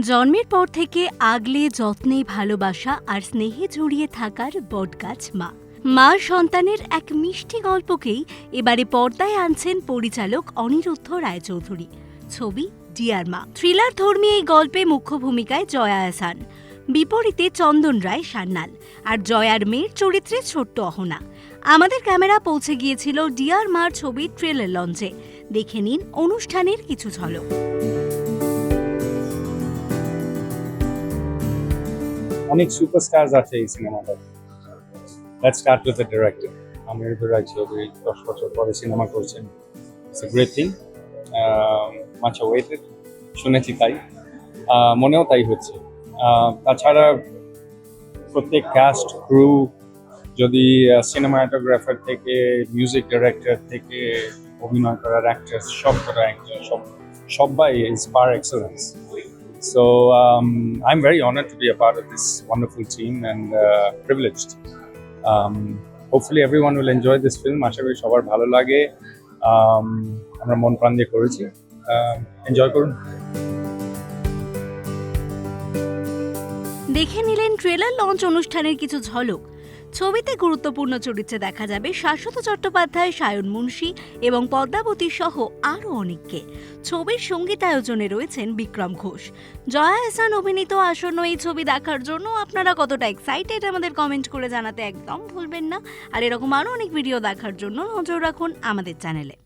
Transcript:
জন্মের পর থেকে আগলে, যত্নে, ভালোবাসা আর স্নেহে জড়িয়ে থাকার বটগাছ মা। মা সন্তানের এক মিষ্টি গল্পকেই এবারে পর্দায় আনছেন পরিচালক অনিরুদ্ধ রায়চৌধুরী। ছবি, ডিয়ার মা। থ্রিলার ধর্মী এই গল্পে মুখ্য ভূমিকায় জয়া আহসান বিপরীতে চন্দন রায় সান্যাল আর জয়ার মেয়ের চরিত্রে ছোট্ট অহনা। আমাদের ক্যামেরা পৌঁছে গিয়েছিল ডিয়ার মার ছবির ট্রেলার লঞ্চে। দেখে নিন অনুষ্ঠানের কিছু ঝলক। অনেক সুপারস্টার্স আছে এই সিনেমাটা let's start with the director Amir Roy Chowdhury দশ বছর পরে সিনেমা করছেন। It's a great thing much awaited শুনেছি তাই। আহ, মনেও তাই হচ্ছে। আহ, তাছাড়া প্রত্যেক কাস্ট ক্রু যদি সিনেমাটোগ্রাফার থেকে মিউজিক ডিরেক্টর থেকে অভিনয় করার অ্যাক্টার সব করা অ্যাক্টার সব সবাই is par excellence So um, I'm very honored to be a part of this wonderful team and uh, privileged. Um, hopefully everyone will enjoy this film. আশা করি সবার ভালো লাগে um, আমরা মন প্রাণ দিয়ে করেছি এনজয় করুন দেখে নিলেন ট্রেলার লঞ্চ অনুষ্ঠানের কিছু ঝলক ছবিতে গুরুত্বপূর্ণ চরিত্রে দেখা যাবে শাশ্বত চট্টোপাধ্যায়, সায়ন মুন্সী এবং পদ্মাবতী সহ আরও অনেককে। ছবির সঙ্গীতায়োজনে রয়েছেন বিক্রম ঘোষ। জয়া হাসান অভিনীত আসন্ন এই ছবি দেখার জন্য আপনারা কতটা এক্সাইটেড আমাদের কমেন্ট করে জানাতে একদম ভুলবেন না। আর এরকম আরও অনেক ভিডিও দেখার জন্য নজর রাখুন আমাদের চ্যানেলে